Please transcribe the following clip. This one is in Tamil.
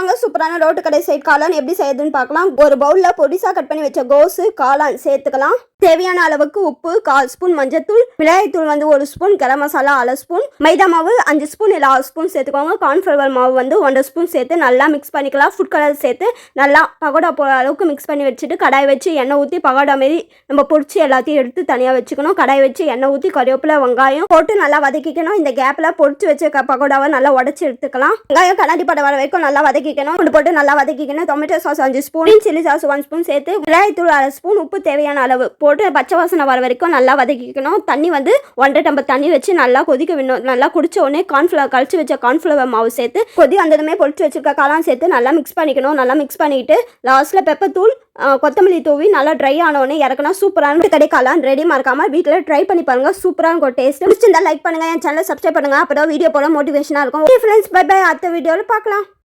வாங்க சூப்பரான ரோட்டு கடை சைட் காளான் எப்படி செய்யுதுன்னு பார்க்கலாம். ஒரு பவுலில் பொடிசா கட் பண்ணி வச்ச கோஸு காளான் சேர்த்துக்கலாம். தேவையான அளவுக்கு உப்பு கால் ஸ்பூன் மஞ்சத்தூள் மிளகாய்த்தூள் வந்து ஒரு ஸ்பூன் கரம் மசாலா அரை ஸ்பூன் மைதா மாவு அஞ்சு ஸ்பூன் இல்லை ஆறு ஸ்பூன் சேர்த்துக்கோங்க. கார்ன்ஃப்ளவர் மாவு வந்து ஒன்றரை ஸ்பூன் சேர்த்து நல்லா மிக்ஸ் பண்ணிக்கலாம். ஃபுட் கலர் சேர்த்து நல்லா பகோடா போகிற அளவுக்கு மிக்ஸ் பண்ணி வச்சுட்டு கடாய் வச்சு எண்ணெய் ஊற்றி பகோடா மாரி நம்ம பொரிச்சு எல்லாத்தையும் எடுத்து தனியாக வச்சுக்கணும். கடாய் வச்சு எண்ணெய் ஊற்றி கறிவேப்பிலை வெங்காயம் போட்டு நல்லா வதக்கிக்கணும். இந்த கேப்பில் பொரிச்சு வச்ச பகோடாவை நல்லா உடச்சி எடுத்துக்கலாம். வெங்காயம் கண்ணாடி படம் வர வரைக்கும் நல்லா வதக்கிக்கணும். கொண்டு போட்டு நல்லா வதக்கிக்கணும். டொமேட்டோ சாஸ் அஞ்சு spoon chilli sauce one spoon சேர்த்து மிளகாய்த்தூள் அரை ஸ்பூன் உப்பு தேவையான அளவு போட்டு பச்சை வாசனை வர வரைக்கும் நல்லா வதக்கிக்கணும். தண்ணி வந்து ஒன்றரை டம்பர் தண்ணி வச்சு நல்லா கொதிக்க விடணும். நல்லா குடிச்ச உடனே கார்ன்ஃப்ளவர் கழிச்சு வச்ச கார்ன்ஃப்ளவர் மாவு சேர்த்து கொதி வந்ததுமே பொரிச்சு வச்சிருக்க காளான் சேர்த்து நல்லா மிக்ஸ் பண்ணிக்கணும். நல்லா மிக்ஸ் பண்ணிக்கிட்டு லாஸ்ட்டில் பெப்பர் தூள் கொத்தமல்லி தூவி நல்லா ட்ரை ஆனவுடனே இறக்குனா சூப்பரான கிடைக்கலாம் ரெடி மறக்காமல் வீட்டில் ட்ரை பண்ணி பாருங்க. சூப்பராக இருக்கும் டேஸ்ட் பிடிச்சிருந்தா லைக் பண்ணுங்கள் என் சேனல் சப்ஸ்கிரைப் பண்ணுங்கள் அப்போ வீடியோ போல மோட்டிவேஷனாக இருக்கும். ஓகே ஃப்ரெண்ட்ஸ் பை பை அடுத்த வீடியோவில் பார்க்கலாம்.